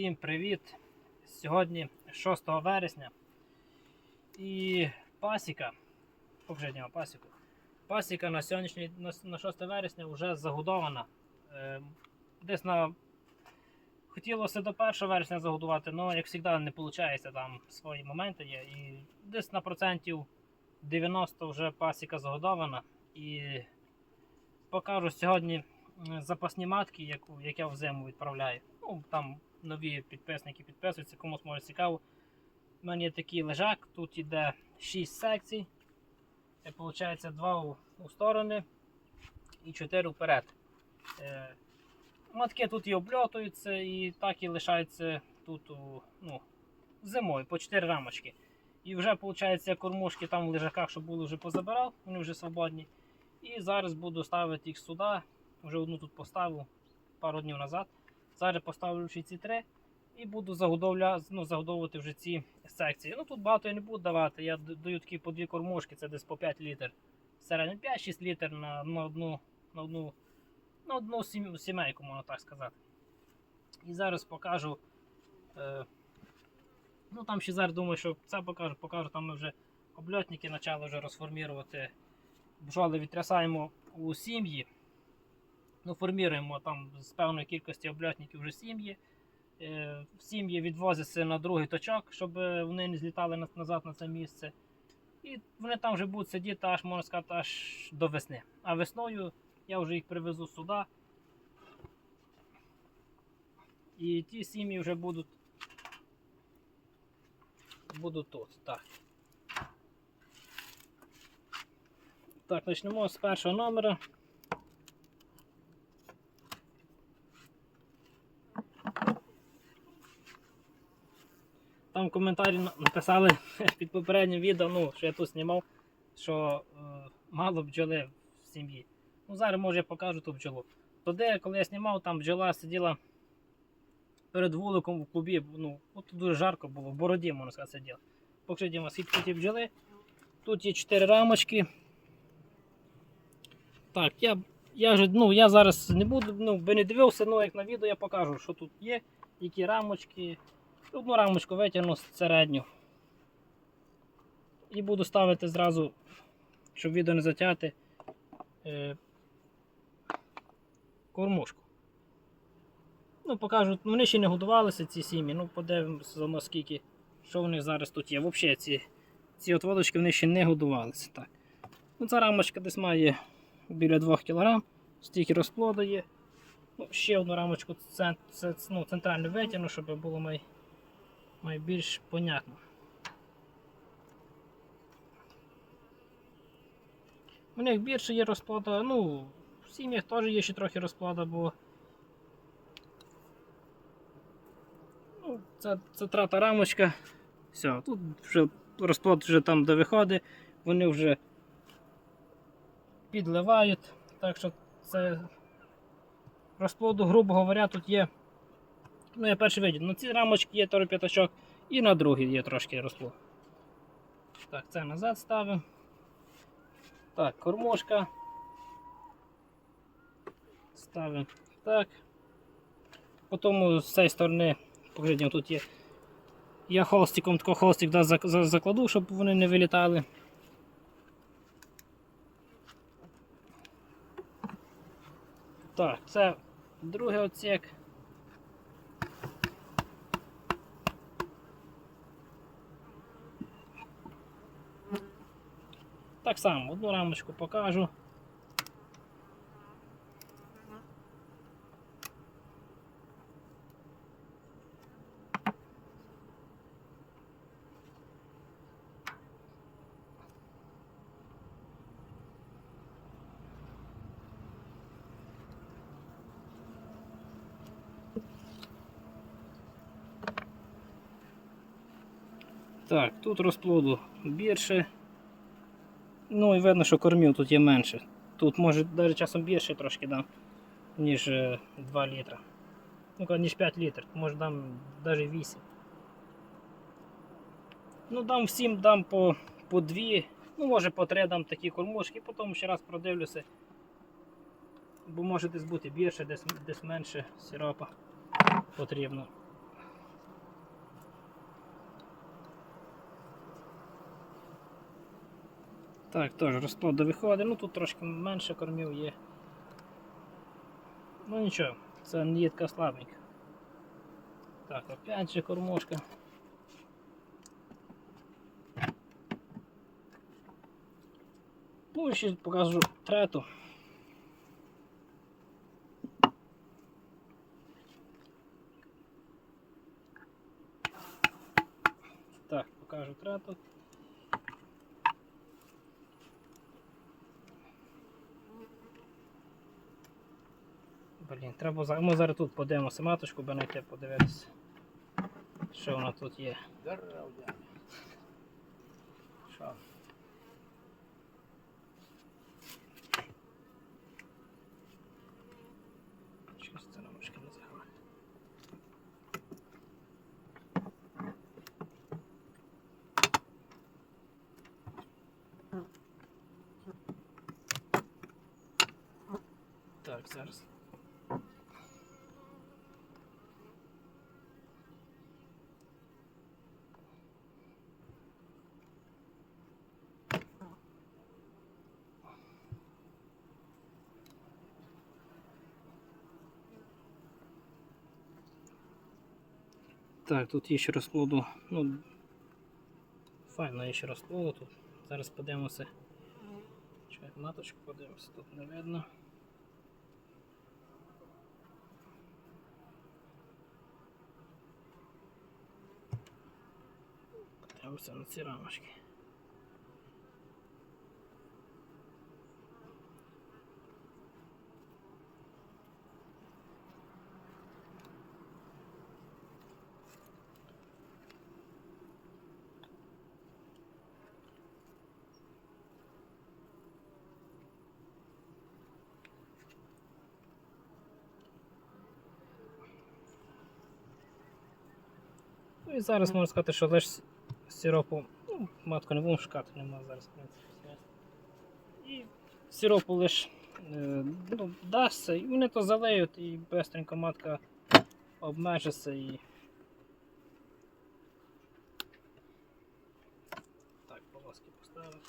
Всім привіт! Сьогодні 6 вересня і пасіка, покажіть пасіку. Пасіка на сьогоднішній на, 6 вересня вже загодована. Е, десь на хотілося до 1 вересня загодувати, але як завжди не виходить, там свої моменти є. І десь на процентів 90 вже пасіка загодована. І покажу сьогодні запасні матки, як я в зиму відправляю. Ну, там нові підписники підписуються, комусь може цікаво. У мене є такий лежак, тут іде 6 секцій. Це виходить 2 у, у сторони і 4 вперед. Е, матки тут і обльотуються, і так і лишаються тут у, ну, зимою по 4 рамочки. І вже виходить, кормушки там в лежаках, що були, вже позабирав, вони вже свободні. І зараз буду ставити їх сюди. Вже одну тут поставив пару днів назад. Зараз поставлю ще ці три і буду ну, загодовувати вже ці секції. Ну тут багато я не буду давати. Я даю такі по дві кормушки, це десь по 5 літр. Середньо 5-6 літр на, на одну, на одну, на одну сімейку, можна так сказати. І зараз покажу. Е, ну там ще зараз думаю, що це покажу, покажу, там ми вже обльотники почали вже розформувати. Бджоли відтрясаємо у сім'ї. Ну, формуємо там з певної кількості обльотників вже сім'ї. Е, сім'ї відвозяться на другий точок, щоб е, вони не злітали назад на це місце. І вони там вже будуть сидіти аж, можна сказати, аж до весни. А весною я вже їх привезу сюди. І ті сім'ї вже будуть, будуть тут. Так. Так, почнемо з першого номера. Там коментарі написали під попереднім відео, ну, що я тут знімав, що е, мало бджоли в сім'ї. Ну, зараз може я покажу ту бджолу. Тоді, коли я знімав, там бджола сиділа перед вуликом в клубі. Ну, от дуже жарко було, в бороді, можна сказати, сиділа. Покажіть скільки є бджоли. Тут є 4 рамочки. Так, я, я, ж, ну, я зараз не буду, ну, би не дивився, ну, як на відео я покажу, що тут є, які рамочки. Одну рамочку витягну середню. І буду ставити зразу, щоб відео не затягти, е, кормушку. Ну, покажу, вони ще не годувалися ці сім'ї, ну подивимося наскільки, що в них зараз тут є. Взагалі ці, ці от водочки вони ще не годувалися. Так. Ну, ця рамочка десь має біля 2 кг, стільки розплоду є. Ну, ще одну рамочку це, це, ну, центрально витягну, щоб було май, май більш понятно. У них більше є розплода, ну, в сім'ях теж є ще трохи розплода, бо ну, це, це трата рамочка. Все, тут вже розплод вже там де виходить, вони вже підливають. Так що це розплоду, грубо говоря, тут є. Ну, я перший видів. На ці рамочки є теж п'ятачок і на другій є трошки розплод. Так, це назад ставимо. Так, кормушка. Ставимо так. Потім з цієї сторони, покажіть, тут є. Я холстиком тако холстик да, закладу, щоб вони не вилітали. Так, це другий отсек. Так само, одну рамочку покажу. Так, тут розплоду більше. Ну і видно, що кормів тут є менше. Тут може навіть часом більше трошки дам, ніж е, 2 літра. Ну, ніж 5 літрів, може дам навіть 8. Ну, дам всім дам по, по 2, ну може по 3 дам такі кормушки, потім ще раз продивлюся. Бо може десь бути більше, десь, десь менше сиропа потрібно. Так, теж розплоду виходить, ну тут трошки менше кормів є. Ну нічого, це нітка слабенька. Так, опять же кормушка. Ще покажу трету. Так, покажу трету. Треба ми зараз тут подивимося маточку, бо знайти подивитися. Що вона тут є. Що? Так, зараз. Так, тут є ще розплоду. Ну, файно є ще розплоду тут. Зараз подивимося. Чекай, маточку подивимося, тут не видно. Подивимося на ці рамочки. І зараз можна сказати, що лише сиропу, ну, матку не будемо шукати, немає зараз, в принципі. І сиропу лише ну, дасться, і вони то залеють, і быстренько матка обмежиться і. Так, полоски поставив.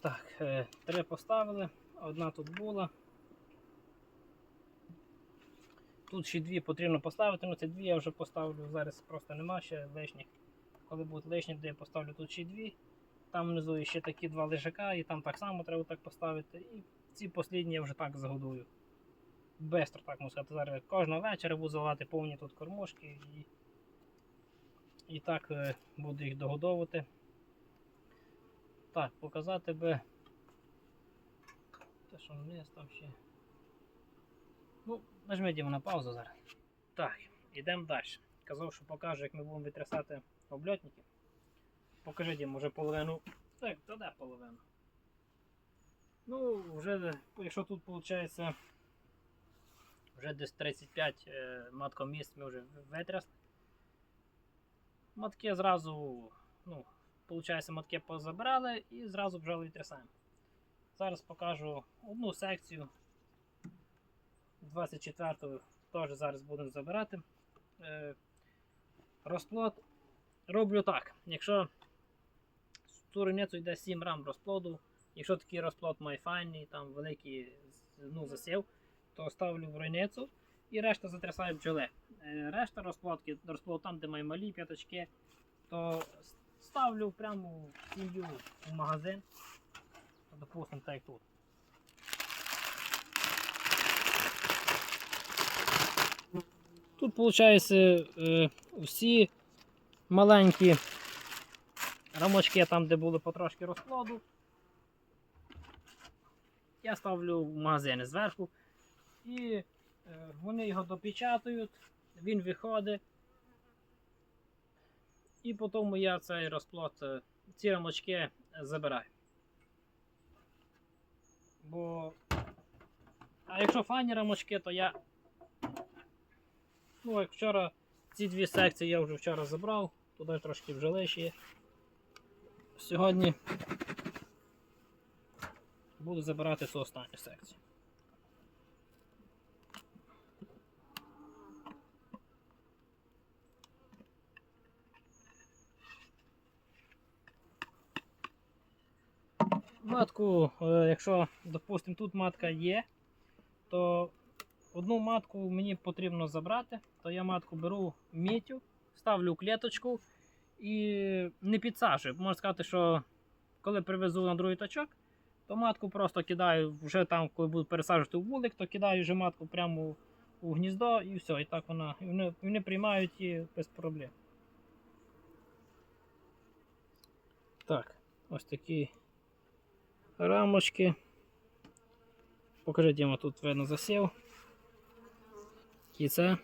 Так, е, три поставили, одна тут була. Тут ще дві потрібно поставити, ну ці дві я вже поставлю, зараз просто нема ще лишніх. Коли будуть лишні, то я поставлю тут ще дві. Там внизу ще такі два лежака, і там так само треба так поставити. І ці послідні я вже так загодую. Бестро так можна сказати. Зараз кожного вечора буду заливати повні тут кормушки і, і так е, буду їх догодовувати. Так, показати би. Те, що вниз там ще. Ну, нажми Діма на паузу зараз. Так, йдемо далі. Казав, що покажу, як ми будемо витрясати обльотники. Покажи Дім, вже половину. Так, то де половину. Ну, вже, якщо тут виходить, вже десь 35 е, маткоміст ми вже витрясли. Матки зразу, ну, Получається, матки позабирали і зразу бджоли відтрясаємо. Зараз покажу одну секцію 24-го теж зараз будемо забирати. Е, розплод роблю так. Якщо з туриницю йде 7 рам розплоду, якщо такий розплод має файний, там великий ну, засів, то ставлю в ройницю і решта затрясаю бджоли. Е, решта розплодки, розплод там, де має малі п'яточки, то ставлю прямо в сім'ю в магазин. Допустимо, так як тут. Тут, виходить, е, всі маленькі рамочки, там, де були потрошки розплоду. Я ставлю в магазини зверху і е, вони його допечатують, він виходить. І потім я цей розплод, е, ці рамочки забираю. Бо. А якщо файні рамочки, то я. Ну, як вчора ці дві секції я вже вчора забрав, туди трошки вже лиші. Сьогодні буду забирати цю останню секцію. Матку, е, якщо, допустимо, тут матка є, то одну матку мені потрібно забрати, то я матку беру мітю, ставлю клеточку і не підсаджую. Можна сказати, що коли привезу на другий точок, то матку просто кидаю вже там, коли буду пересаджувати у вулик, то кидаю вже матку прямо у гніздо і все. І так вона. І вони, вони приймають її без проблем. Так, ось такі рамочки. Покажи, Діма, тут видно засів. Кіце.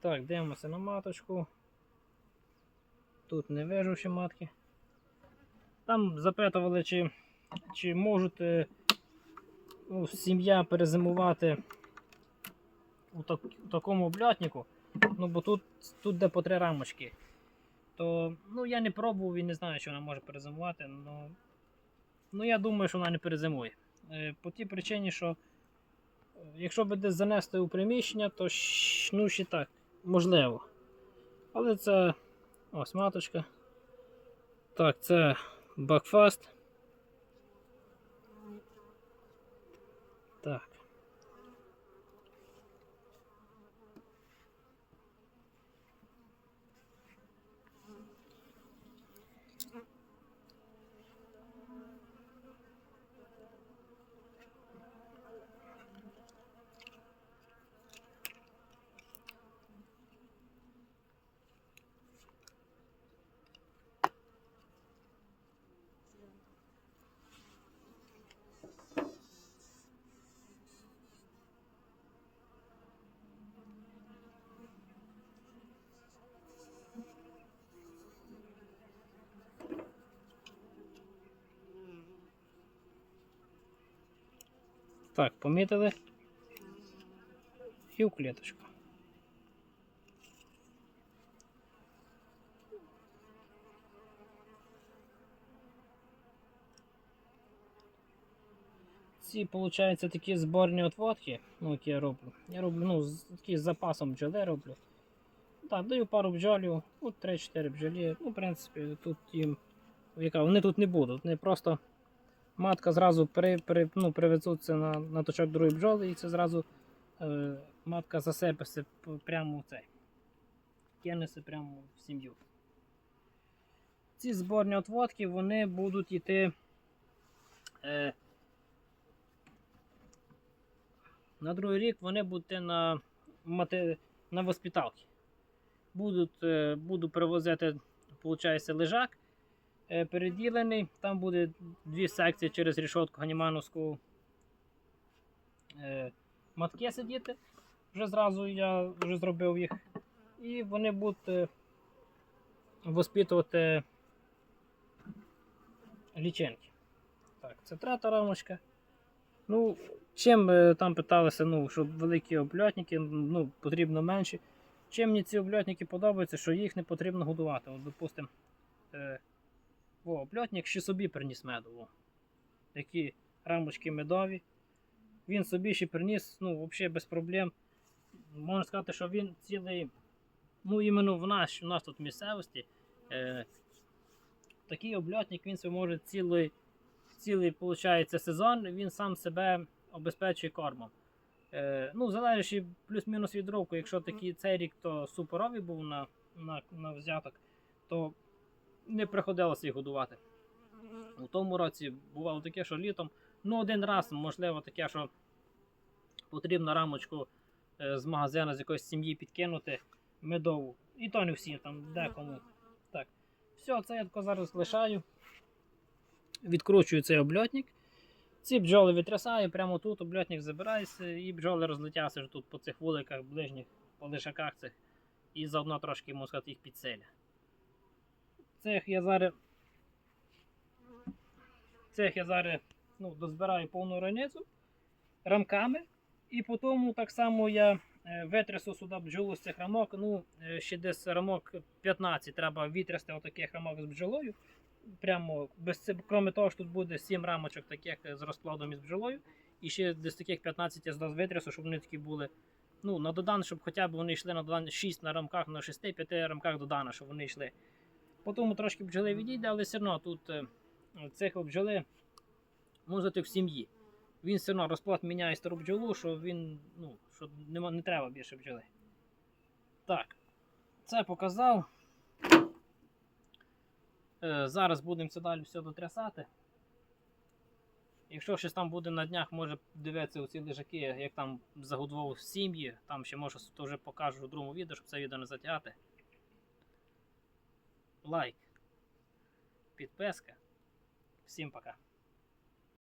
Так, дивимося на маточку. Тут не вижу ще матки. Там запитували, чи, чи можуть е, ну, сім'я перезимувати у, так, у такому облятнику. Ну, бо тут, тут де по три рамочки. То ну, я не пробував і не знаю, чи вона може перезимувати. Ну, ну я думаю, що вона не перезимує. Е, по тій причині, що е, якщо би десь занести у приміщення, то ну, ще так, можливо. Але це ось маточка. Так, це бакфаст. Так. Так, помітили. І в клеточку. Ці, виходить, такі зборні отводки, ну, які я роблю. Я роблю ну, з такі з запасом бджоли роблю. Так, даю пару бджолів, ну, 3-4 бджолі. Ну, в принципі, тут їм. Яка, вони тут не будуть. Вони просто матка зразу при, при, ну, привезуться на, на точок другої бджоли, і це зразу е, матка засипеться прямо в цей. Кинеться прямо в сім'ю. Ці зборні отводки вони будуть йти. Е, на другий рік вони будуть на, мати, на воспиталки. Будуть, е, буду привозити, виходить, лежак переділений. Там буде дві секції через рішотку ганімановську е, матки сидіти. Вже зразу я вже зробив їх. І вони будуть е, воспитувати лічинки. Так, це третя рамочка. Ну, чим е, там питалися, ну, щоб великі обльотники, ну, потрібно менші. Чим мені ці обльотники подобаються, що їх не потрібно годувати. От, допустим, е, о, обльотник ще собі приніс меду. О. Такі рамочки медові. Він собі ще приніс, ну, взагалі без проблем. Можна сказати, що він цілий, ну, іменно в нас, у нас тут в місцевості, е, такий обльотник він собі може цілий, цілий виходить, сезон, він сам себе обезпечує кормом. Е, ну, залежить плюс-мінус від року, якщо такий цей рік то суперовий був на, на, на взяток, то не приходилося їх годувати. У тому році бувало таке, що літом, ну один раз, можливо, таке, що потрібно рамочку е, з магазину з якоїсь сім'ї підкинути медову. І то не всі, там декому. Так. Все, це я зараз лишаю. Відкручую цей обльотник. Ці бджоли витрясаю, прямо тут обльотник забирається, і бджоли розлетяться тут по цих вуликах, ближніх, по лишаках цих. І заодно трошки можна сказати, їх підселя. Цих я зараз. Цих я зараз ну, дозбираю повну раницю рамками. І потім так само я е, витрясу сюди бджолу з цих рамок. Ну, е, ще десь рамок 15 треба витрясти отаких рамок з бджолою. Прямо без крім того, що тут буде 7 рамочок таких е, з розплодом із бджолою. І ще десь таких 15 я зараз витрясу, щоб вони такі були. Ну, на додан, щоб хоча б вони йшли на додан 6 на рамках, на 6-5 рамках додана, щоб вони йшли. Потім трошки бджоли відійде, але все одно тут е, цих бджоли може в сім'ї. Він все одно розплод міняє стару бджолу, що він, ну, що нема, не треба більше бджоли. Так, це показав. Е, зараз будемо це далі все дотрясати. Якщо щось там буде на днях, може дивитися оці лежаки, як там загодував сім'ї, там ще може то вже покажу в другому відео, щоб це відео не затягати. Лайк, підписка. Всім пока.